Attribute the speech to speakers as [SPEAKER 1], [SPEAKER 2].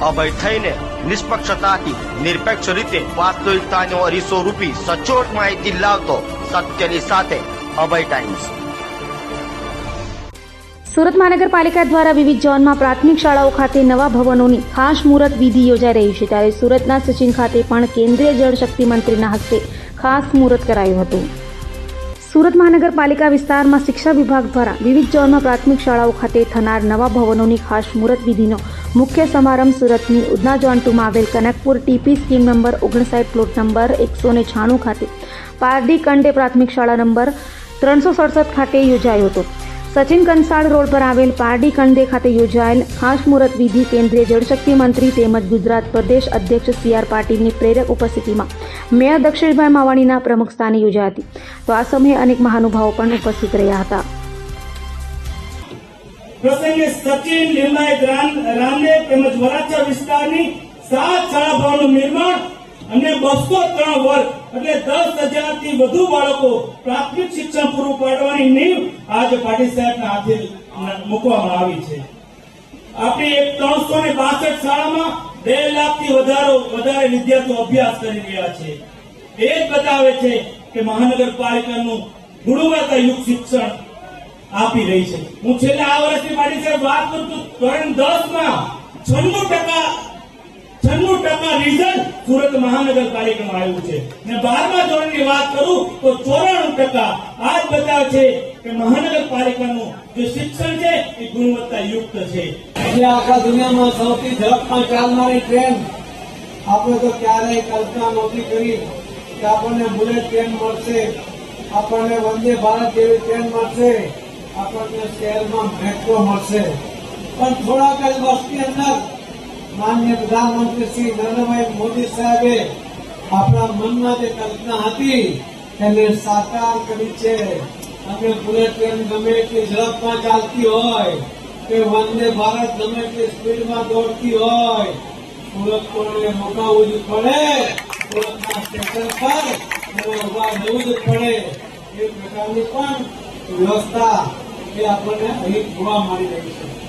[SPEAKER 1] અભય થઈને નિષ્પક્ષતાથી, નિરપેક્ષ રીતે વાસ્તવિકતાનો અરીસો રૂપી સચોટ માહિતી લાવતો સત્યની સાથે અભય ટાઈમ્સ.
[SPEAKER 2] સુરત મહાનગરપાલિકા દ્વારા વિવિધ ઝોનમાં પ્રાથમિક શાળાઓ ખાતે નવા ભવનોની ખાસ મુહૂર્ત વિધિ યોજાઈ રહી છે. ત્યારે સુરતના સચિન ખાતે પણ કેન્દ્રીય જળશક્તિ મંત્રીના હસ્તે ખાસ મુહૂર્ત કરાયું હતું. સુરત મહાનગરપાલિકા વિસ્તારમાં શિક્ષા વિભાગ દ્વારા વિવિધ ઝોનમાં પ્રાથમિક શાળાઓ ખાતે થનાર નવા ભવનોની ખાસ મુહૂર્ત વિધિનો મુખ્ય સમારંભ સુરતની ઉધના જોન્ટુમાં આવેલ કનકપુર ટીપી સ્કીમ નંબર ઓગણસાઠ પ્લોટ નંબર એકસો ને છાણું ખાતે પારડી કંડે પ્રાથમિક શાળા નંબર ત્રણસો સડસઠ ખાતે યોજાયો હતો. સચિન કંસાળ રોડ પર આવેલ પારડી કંડે ખાતે યોજાયેલ ખાસ મુહૂર્ત વિધિ કેન્દ્રીય જળશક્તિ મંત્રી તેમજ ગુજરાત પ્રદેશ અધ્યક્ષ સી આર પાટીલની પ્રેરક ઉપસ્થિતિમાં મેયર દક્ષિણભાઈ માવાણીના પ્રમુખ સ્થાને યોજાઈ હતી. તો આ સમયે અનેક મહાનુભાવો પણ ઉપસ્થિત રહ્યા હતા.
[SPEAKER 3] પ્રસંગે સચિન, નિર્ણાયક રામને તેમજ વરાછા વિસ્તારની સાત શાળા નિર્માણ અને બસો ત્રણ વર્ગ, એટલે દસ હજારથી વધુ બાળકો પ્રાથમિક શિક્ષણ પૂરું પાડવાની નીવ આજે પાટીલ સાહેબના હાથે મૂકવામાં આવી છે. આપણી એક ત્રણસો ને બાસઠ શાળામાં બે લાખથી વધારો, વધારે વિદ્યાર્થીઓ અભ્યાસ કરી રહ્યા છે. એ જ બતાવે છે કે મહાનગરપાલિકાનું ગુણવત્તાયુક્ત શિક્ષણ આપી રહી છે. હું છેલ્લા આ વર્ષની મારી સાહેબ વાત કરું તો ધોરણ દસમાં છન્નું ટકા છન્નું ટકા રિઝલ્ટ સુરત મહાનગરપાલિકામાં આવ્યું છે. ને બારમા ધોરણની વાત કરું તો ચોરાણું ટકા આ જ બતાવે છે કે મહાનગરપાલિકાનું જે શિક્ષણ છે એ ગુણવત્તાયુક્ત છે.
[SPEAKER 4] એટલે આખા દુનિયામાં સૌથી ઝડપમાં ચાલનારી ટ્રેન આપણે તો ક્યારેય કલ્પના નહોતી કરી કે આપણને બુલેટ ટ્રેન મળશે, આપણને વંદે ભારત જેવી ટ્રેન મળશે. આપણને શહેરમાં મેટ્રો મળશે. પણ થોડાક જ વર્ષની અંદર માન્ય પ્રધાનમંત્રી શ્રી નરેન્દ્રભાઈ મોદી સાહેબે આપણા મનમાં જે કલ્પના હતી એને સાકાર કરી છે. અને બુલેટ ટ્રેન ગમે એટલી ઝડપમાં ચાલતી હોય, કે વંદે ભારત ગમે એટલી સ્પીડમાં દોડતી હોય સુરત કોને જ પડે સુરતના સ્ટેશન પર ઊભા રહેવું જ પડે. એ પ્રકારની પણ વ્યવસ્થા એ આપણને અહીં જોવા મળી રહી છે.